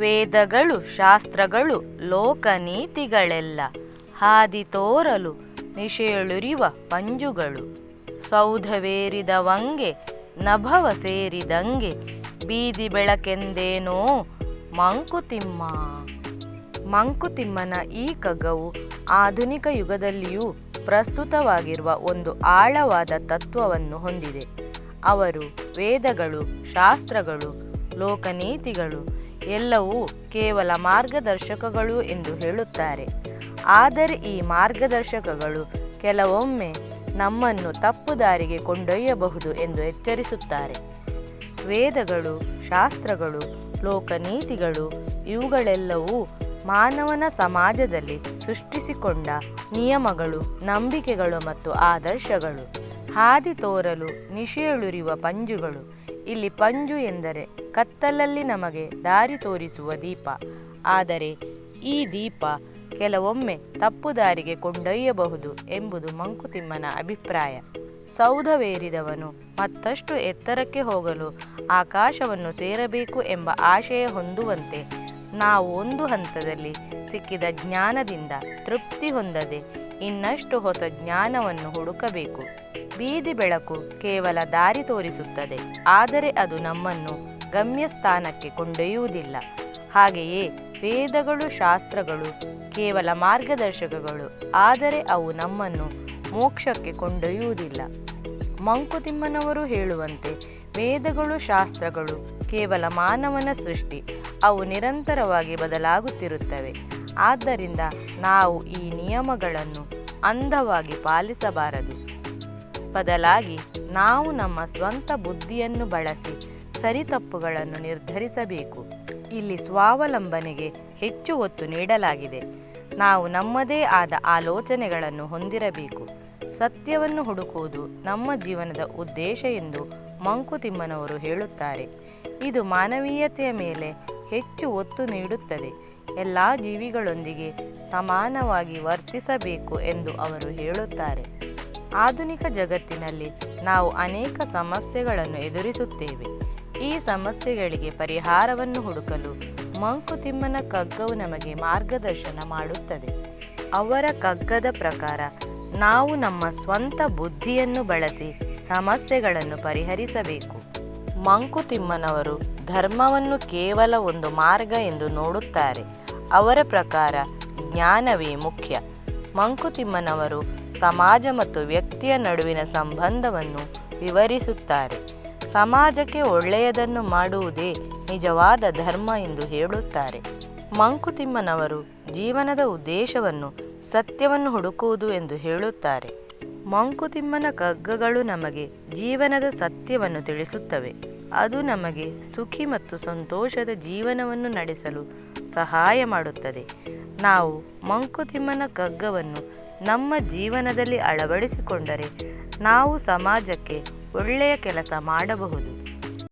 ವೇದಗಳು, ಶಾಸ್ತ್ರಗಳು, ಲೋಕನೀತಿಗಳೆಲ್ಲ ಹಾದಿ ತೋರಲು ನಿಶೇಳುರಿವ ಪಂಜುಗಳು. ಸೌಧವೇರಿದವಂಗೆ ನಭವ ಸೇರಿದಂಗೆ ಬೀದಿ ಬೆಳಕೆಂದೇನೋ ಮಂಕುತಿಮ್ಮ. ಮಂಕುತಿಮ್ಮನ ಈ ಕಗ್ಗವು ಆಧುನಿಕ ಯುಗದಲ್ಲಿಯೂ ಪ್ರಸ್ತುತವಾಗಿರುವ ಒಂದು ಆಳವಾದ ತತ್ವವನ್ನು ಹೊಂದಿದೆ. ಅವರು ವೇದಗಳು, ಶಾಸ್ತ್ರಗಳು, ಲೋಕನೀತಿಗಳು ಎಲ್ಲವೂ ಕೇವಲ ಮಾರ್ಗದರ್ಶಕಗಳು ಎಂದು ಹೇಳುತ್ತಾರೆ. ಆದರೆ ಈ ಮಾರ್ಗದರ್ಶಕಗಳು ಕೆಲವೊಮ್ಮೆ ನಮ್ಮನ್ನು ತಪ್ಪು ದಾರಿಗೆ ಕೊಂಡೊಯ್ಯಬಹುದು ಎಂದು ಎಚ್ಚರಿಸುತ್ತಾರೆ. ವೇದಗಳು, ಶಾಸ್ತ್ರಗಳು, ಲೋಕನೀತಿಗಳು ಇವುಗಳೆಲ್ಲವೂ ಮಾನವನ ಸಮಾಜದಲ್ಲಿ ಸೃಷ್ಟಿಸಿಕೊಂಡ ನಿಯಮಗಳು, ನಂಬಿಕೆಗಳು ಮತ್ತು ಆದರ್ಶಗಳು. ಹಾದಿ ತೋರಲು ನಿಶೇಳುರಿವ ಪಂಜುಗಳು ಇಲ್ಲಿ ಪಂಜು ಎಂದರೆ ಕತ್ತಲಲ್ಲಿ ನಮಗೆ ದಾರಿ ತೋರಿಸುವ ದೀಪ. ಆದರೆ ಈ ದೀಪ ಕೆಲವೊಮ್ಮೆ ತಪ್ಪು ದಾರಿಗೆ ಕೊಂಡೊಯ್ಯಬಹುದು ಎಂಬುದು ಮಂಕುತಿಮ್ಮನ ಅಭಿಪ್ರಾಯ. ಸೌಧವೇರಿದವನು ಮತ್ತಷ್ಟು ಎತ್ತರಕ್ಕೆ ಹೋಗಲು ಆಕಾಶವನ್ನು ಸೇರಬೇಕು ಎಂಬ ಆಶಯ ಹೊಂದುವಂತೆ ನಾವು ಒಂದು ಹಂತದಲ್ಲಿ ಸಿಕ್ಕಿದ ಜ್ಞಾನದಿಂದ ತೃಪ್ತಿ ಹೊಂದದೆ ಇನ್ನಷ್ಟು ಹೊಸ ಜ್ಞಾನವನ್ನು ಹುಡುಕಬೇಕು. ಬೀದಿ ಬೆಳಕು ಕೇವಲ ದಾರಿ ತೋರಿಸುತ್ತದೆ. ಆದರೆ ಅದು ನಮ್ಮನ್ನು ಗಮ್ಯಸ್ಥಾನಕ್ಕೆ ಕೊಂಡೊಯ್ಯುವುದಿಲ್ಲ. ಹಾಗೆಯೇ ವೇದಗಳು, ಶಾಸ್ತ್ರಗಳು ಕೇವಲ ಮಾರ್ಗದರ್ಶಕಗಳು. ಆದರೆ ಅವು ನಮ್ಮನ್ನು ಮೋಕ್ಷಕ್ಕೆ ಕೊಂಡೊಯ್ಯುವುದಿಲ್ಲ. ಮಂಕುತಿಮ್ಮನವರು ಹೇಳುವಂತೆ ವೇದಗಳು, ಶಾಸ್ತ್ರಗಳು ಕೇವಲ ಮಾನವನ ಸೃಷ್ಟಿ. ಅವು ನಿರಂತರವಾಗಿ ಬದಲಾಗುತ್ತಿರುತ್ತವೆ. ಆದ್ದರಿಂದ ನಾವು ಈ ನಿಯಮಗಳನ್ನು ಅಂಧವಾಗಿ ಪಾಲಿಸಬಾರದು. ಬದಲಾಗಿ ನಾವು ನಮ್ಮ ಸ್ವಂತ ಬುದ್ಧಿಯನ್ನು ಬಳಸಿ ಸರಿತಪ್ಪುಗಳನ್ನು ನಿರ್ಧರಿಸಬೇಕು. ಇಲ್ಲಿ ಸ್ವಾವಲಂಬನೆಗೆ ಹೆಚ್ಚು ಒತ್ತು ನೀಡಲಾಗಿದೆ. ನಾವು ನಮ್ಮದೇ ಆದ ಆಲೋಚನೆಗಳನ್ನು ಹೊಂದಿರಬೇಕು. ಸತ್ಯವನ್ನು ಹುಡುಕುವುದು ನಮ್ಮ ಜೀವನದ ಉದ್ದೇಶ ಎಂದು ಮಂಕುತಿಮ್ಮನವರು ಹೇಳುತ್ತಾರೆ. ಇದು ಮಾನವೀಯತೆಯ ಮೇಲೆ ಹೆಚ್ಚು ಒತ್ತು ನೀಡುತ್ತದೆ. ಎಲ್ಲ ಜೀವಿಗಳೊಂದಿಗೆ ಸಮಾನವಾಗಿ ವರ್ತಿಸಬೇಕು ಎಂದು ಅವರು ಹೇಳುತ್ತಾರೆ. ಆಧುನಿಕ ಜಗತ್ತಿನಲ್ಲಿ ನಾವು ಅನೇಕ ಸಮಸ್ಯೆಗಳನ್ನು ಎದುರಿಸುತ್ತೇವೆ. ಈ ಸಮಸ್ಯೆಗಳಿಗೆ ಪರಿಹಾರವನ್ನು ಹುಡುಕಲು ಮಂಕುತಿಮ್ಮನ ಕಗ್ಗವು ನಮಗೆ ಮಾರ್ಗದರ್ಶನ ಮಾಡುತ್ತದೆ. ಅವರ ಕಗ್ಗದ ಪ್ರಕಾರ ನಾವು ನಮ್ಮ ಸ್ವಂತ ಬುದ್ಧಿಯನ್ನು ಬಳಸಿ ಸಮಸ್ಯೆಗಳನ್ನು ಪರಿಹರಿಸಬೇಕು. ಮಂಕುತಿಮ್ಮನವರು ಧರ್ಮವನ್ನು ಕೇವಲ ಒಂದು ಮಾರ್ಗ ಎಂದು ನೋಡುತ್ತಾರೆ. ಅವರ ಪ್ರಕಾರ ಜ್ಞಾನವೇ ಮುಖ್ಯ. ಮಂಕುತಿಮ್ಮನವರು ಸಮಾಜ ಮತ್ತು ವ್ಯಕ್ತಿಯ ನಡುವಿನ ಸಂಬಂಧವನ್ನು ವಿವರಿಸುತ್ತಾರೆ. ಸಮಾಜಕ್ಕೆ ಒಳ್ಳೆಯದನ್ನು ಮಾಡುವುದೇ ನಿಜವಾದ ಧರ್ಮ ಎಂದು ಹೇಳುತ್ತಾರೆ. ಮಂಕುತಿಮ್ಮನವರು ಜೀವನದ ಉದ್ದೇಶವನ್ನು ಸತ್ಯವನ್ನು ಹುಡುಕುವುದು ಎಂದು ಹೇಳುತ್ತಾರೆ. ಮಂಕುತಿಮ್ಮನ ಕಗ್ಗಗಳು ನಮಗೆ ಜೀವನದ ಸತ್ಯವನ್ನು ತಿಳಿಸುತ್ತವೆ. ಅದು ನಮಗೆ ಸುಖಿ ಮತ್ತು ಸಂತೋಷದ ಜೀವನವನ್ನು ನಡೆಸಲು ಸಹಾಯ ಮಾಡುತ್ತದೆ. ನಾವು ಮಂಕುತಿಮ್ಮನ ಕಗ್ಗವನ್ನು ನಮ್ಮ ಜೀವನದಲ್ಲಿ ಅಳವಡಿಸಿಕೊಂಡರೆ ನಾವು ಸಮಾಜಕ್ಕೆ ಒಳ್ಳೆಯ ಕೆಲಸ ಮಾಡಬಹುದು.